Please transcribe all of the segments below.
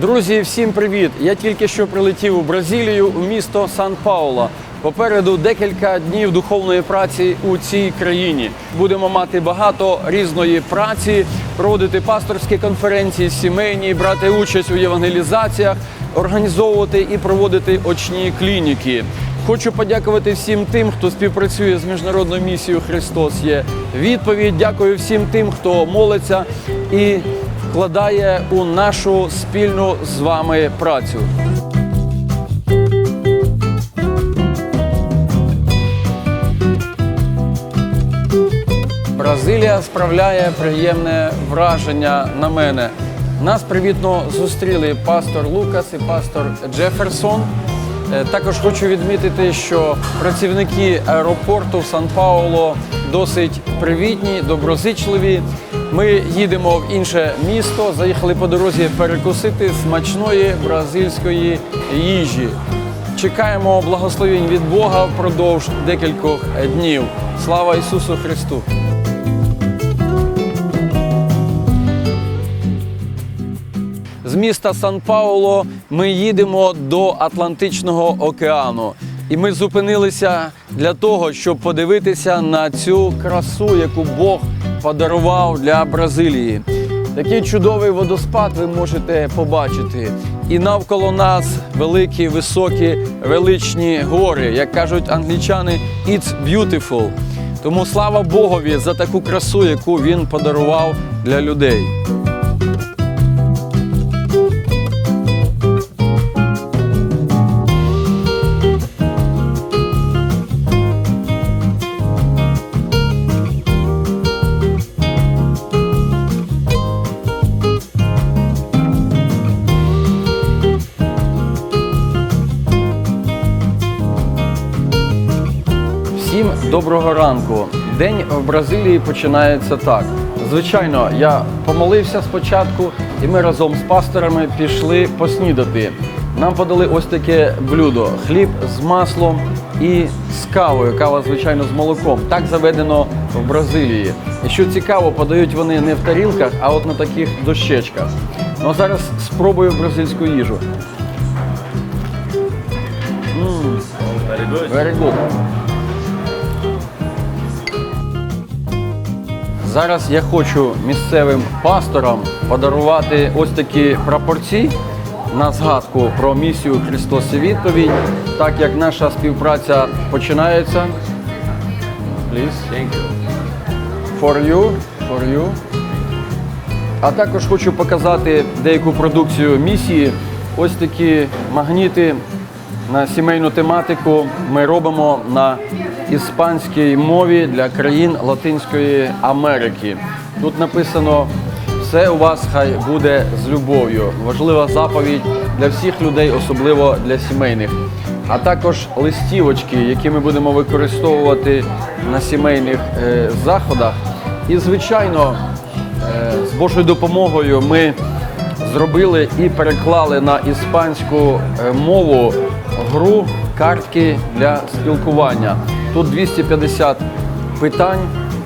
Друзі, всім привіт! Я тільки що прилетів у Бразилію у місто Сан-Пауло. Попереду декілька днів духовної праці у цій країні. Будемо мати багато різної праці, проводити пасторські конференції, сімейні, брати участь у євангелізаціях, організовувати і проводити очні клініки. Хочу подякувати всім тим, хто співпрацює з міжнародною місією Христос є відповідь. Дякую всім тим, хто молиться і вкладає у нашу спільну з вами працю. Бразилія справляє приємне враження на мене. Нас привітно зустріли пастор Лукас і пастор Джеферсон. Е, Також хочу відмітити, що працівники аеропорту Сан-Пауло досить привітні, доброзичливі. Ми їдемо в інше місто, заїхали по дорозі перекусити смачної бразильської їжі. Чекаємо благословень від Бога впродовж декількох днів. Слава Ісусу Христу! З міста Сан-Пауло ми їдемо до Атлантичного океану. І ми зупинилися для того, щоб подивитися на цю красу, яку Бог подарував для Бразилії. Такий чудовий водоспад ви можете побачити. І навколо нас великі, високі, величні гори. Як кажуть англічани, it's beautiful. Тому слава Богові за таку красу, яку він подарував для людей. Доброго ранку. День в Бразилії починається так. Звичайно, я помолився спочатку, і ми разом з пасторами пішли поснідати. Нам подали ось таке блюдо: хліб з маслом і з кавою. Кава, звичайно, з молоком. Так заведено в Бразилії. І що цікаво, подають вони не в тарілках, а от на таких дощечках. Ну а зараз спробую бразильську їжу. Very good. Зараз я хочу місцевим пасторам подарувати ось такі прапорці на згадку про місію Христос і відповідь, так як наша співпраця починається. Please. Thank you. For you, for you. А також хочу показати деяку продукцію місії. Ось такі магніти на сімейну тематику ми робимо на іспанській мові для країн Латинської Америки. Тут написано все у вас хай буде з любов'ю. Важлива заповідь для всіх людей, особливо для сімейних. А також листівочки, які ми будемо використовувати на сімейних е, заходах. І, звичайно, Е, З Божою допомогою ми зробили і переклали на іспанську е, мову гру картки для спілкування. Тут 250 питань,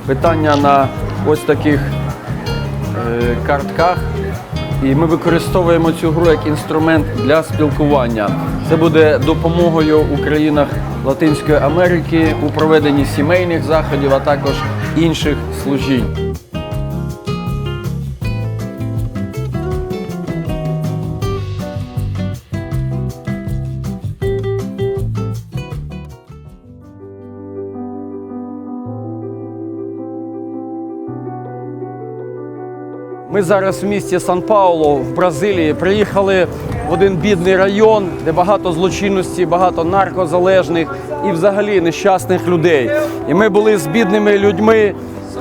питання на ось таких е, картках. І ми використовуємо цю гру як інструмент для спілкування. Це буде допомогою у країнах Латинської Америки у проведенні сімейних заходів, а також інших служінь. Ми зараз в місті Сан-Пауло в Бразилії приїхали в один бідний район, де багато злочинності, багато наркозалежних і взагалі нещасних людей. І ми були з бідними людьми,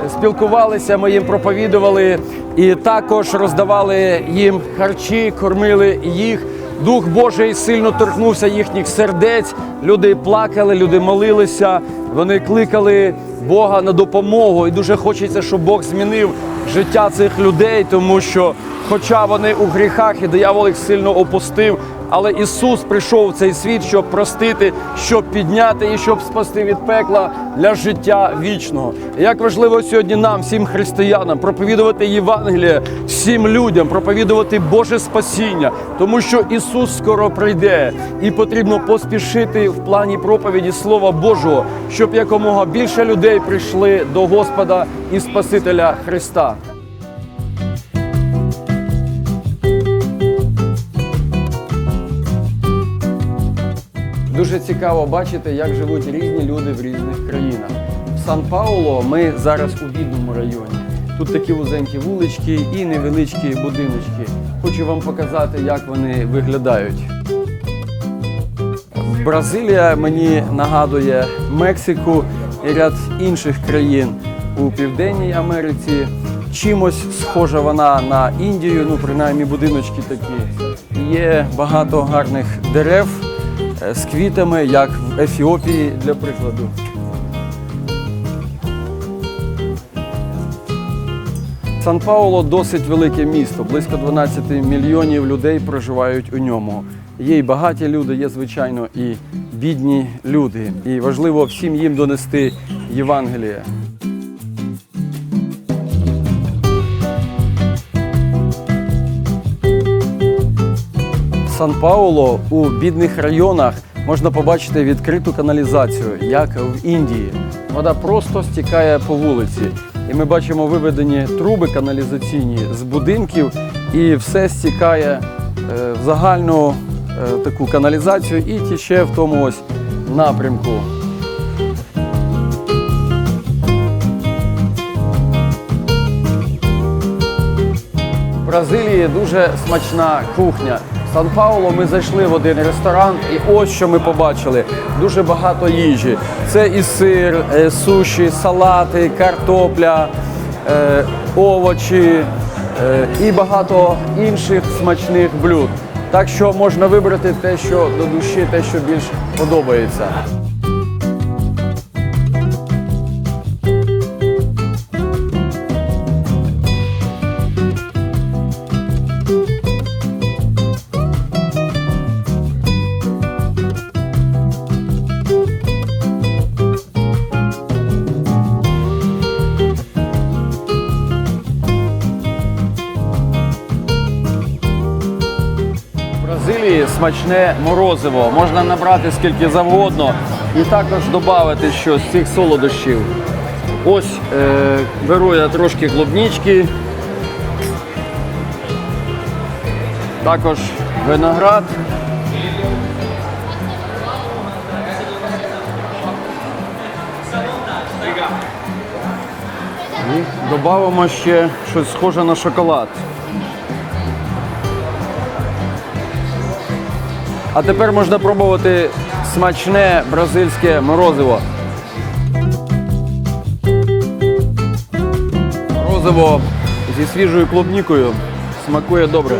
спілкувалися, ми їм проповідували і також роздавали їм харчі, кормили їх. Дух Божий сильно торкнувся їхніх сердець. Люди плакали, люди молилися, вони кликали Бога на допомогу. І дуже хочеться, щоб Бог змінив життя цих людей, тому що, хоча вони у гріхах і диявол їх сильно опустив, Але Ісус прийшов в цей світ, щоб простити, щоб підняти і щоб спасти від пекла для життя вічного. Як важливо сьогодні нам, всім християнам, проповідувати Євангеліє всім людям, проповідувати Боже спасіння, тому що Ісус скоро прийде, і потрібно поспішити в плані проповіді Слова Божого, щоб якомога більше людей прийшли до Господа і Спасителя Христа. Дуже цікаво бачити, як живуть різні люди в різних країнах. В Сан-Пауло ми зараз у бідному районі. Тут такі вузенькі вулички і невеличкі будиночки. Хочу вам показати, як вони виглядають. Бразилія мені нагадує Мексику і ряд інших країн у Південній Америці. Чимось схожа вона на Індію, ну принаймні будиночки такі. Є багато гарних дерев з квітами, як в Ефіопії, для прикладу. Сан-Пауло досить велике місто, близько 12 мільйонів людей проживають у ньому. Є і багаті люди, є, звичайно, і бідні люди. І важливо всім їм донести Євангеліє. Сан-Пауло у бідних районах можна побачити відкриту каналізацію, як в Індії. Вода просто стікає по вулиці. І ми бачимо виведені труби каналізаційні з будинків, і все стікає е, в загальну е, таку каналізацію і тіче в тому ось напрямку. В Бразилії дуже смачна кухня. Сан-Пауло ми зайшли в один ресторан, і ось що ми побачили: дуже багато їжі. Це і сир, і суші, салати, картопля, е, овочі е, і багато інших смачних блюд. Так що можна вибрати те, що до душі, те, що більш подобається. Смачне морозиво. Можна набрати скільки завгодно і також додати щось з цих солодощів. Ось е, беру я трошки клубнички. Також виноград. І додамо ще щось схоже на шоколад. А тепер можна пробувати смачне бразильське морозиво. Морозиво зі свіжою клубнікою смакує добре.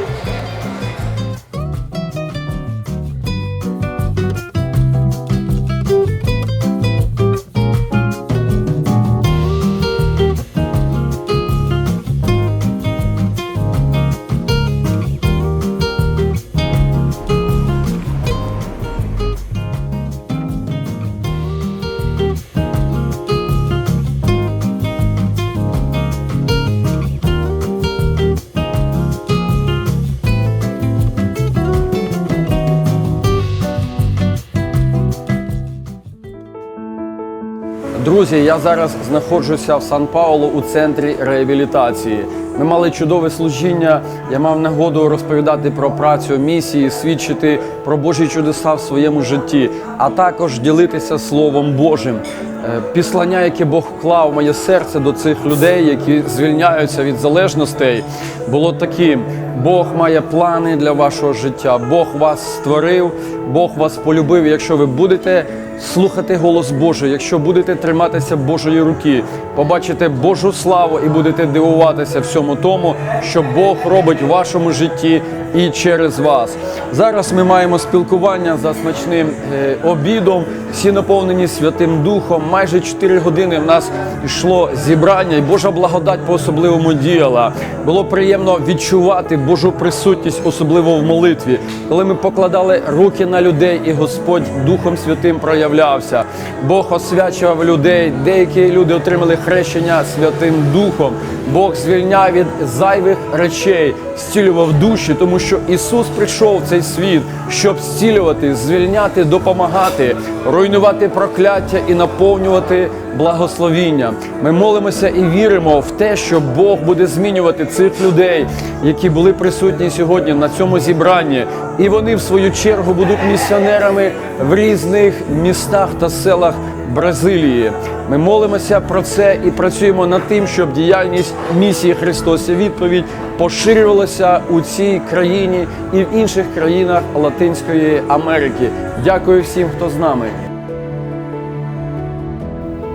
Друзі, я зараз знаходжуся в Сан-Паулу у центрі реабілітації. Ми мали чудове служіння. Я мав нагоду розповідати про працю місії, свідчити про Божі чудеса в своєму житті, а також ділитися Словом Божим. Е, Післання, яке Бог вклав моє серце до цих людей, які звільняються від залежностей, було таким: Бог має плани для вашого життя. Бог вас створив, Бог вас полюбив. Якщо ви будете слухати голос Божий, якщо будете триматися Божої руки, побачите Божу славу і будете дивуватися всьому тому, що Бог робить в вашому житті і через вас. Зараз ми маємо спілкування за смачним е, обідом, всі наповнені Святим Духом, майже 4 години в нас йшло зібрання, і Божа благодать по особливому діяла. Було приємно відчувати Божу присутність, особливо в молитві, коли ми покладали руки на людей, і Господь Духом Святим проявлявся. Бог освячував людей. Деякі люди отримали хрещення Святим Духом. Бог звільняв від зайвих речей, зцілював душі, тому що Ісус прийшов в цей світ, щоб зцілювати, звільняти, допомагати, руйнувати прокляття і наповнювати благословіння. Ми молимося і віримо в те, що Бог буде змінювати цих людей, які були присутні сьогодні на цьому зібранні, і вони в свою чергу будуть місіонерами в різних містах та селах Бразилії. Ми молимося про це і працюємо над тим, щоб діяльність місії Христос є відповідь поширювалася у цій країні і в інших країнах Латинської Америки. Дякую всім, хто з нами.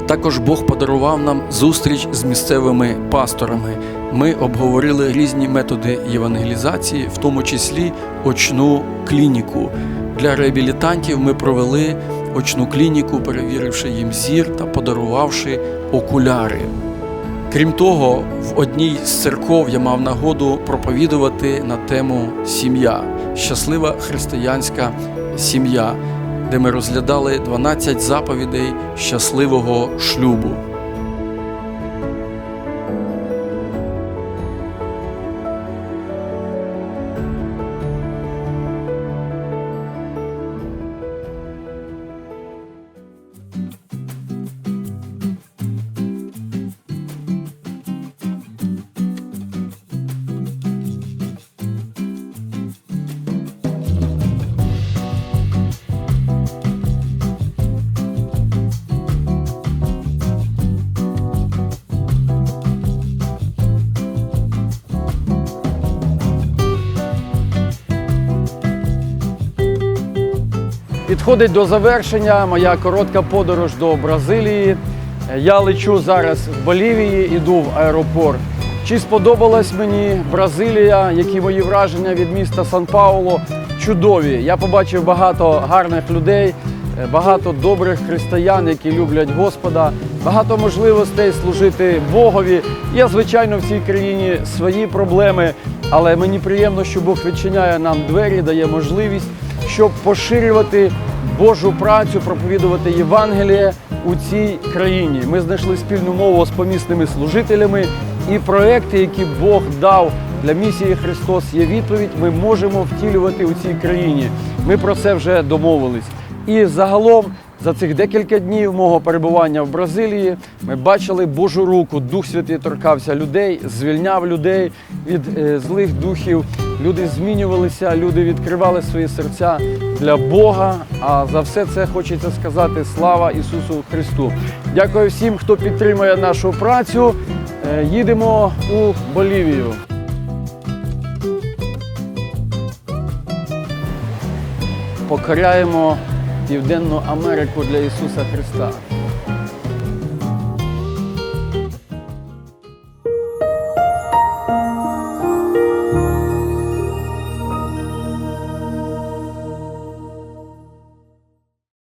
Також Бог подарував нам зустріч з місцевими пасторами. Ми обговорили різні методи євангелізації, в тому числі очну клініку. Для реабілітантів ми провели очну клініку, перевіривши їм зір та подарувавши окуляри. Крім того, в одній з церков я мав нагоду проповідувати на тему сім'я, щаслива християнська сім'я, де ми розглядали 12 заповідей щасливого шлюбу. Підходить до завершення моя коротка подорож до Бразилії. Я лечу зараз в Болівії, іду в аеропорт. Чи сподобалась мені Бразилія, які мої враження від міста Сан-Пауло? Чудові. Я побачив багато гарних людей, багато добрих християн, які люблять Господа, багато можливостей служити Богові. Є, звичайно, в цій країні свої проблеми, але мені приємно, що Бог відчиняє нам двері, дає можливість щоб поширювати Божу працю, проповідувати Євангеліє у цій країні. Ми знайшли спільну мову з помісними служителями і проекти, які Бог дав для місії Христос є відповідь. Ми можемо втілювати у цій країні. Ми про це вже домовились. І загалом за цих декілька днів мого перебування в Бразилії ми бачили Божу руку. Дух Святий торкався людей, звільняв людей від е, злих духів. Люди змінювалися, люди відкривали свої серця для Бога. А за все це хочеться сказати слава Ісусу Христу. Дякую всім, хто підтримує нашу працю. Е, Їдемо у Болівію. Покоряємо Південну Америку для Ісуса Христа.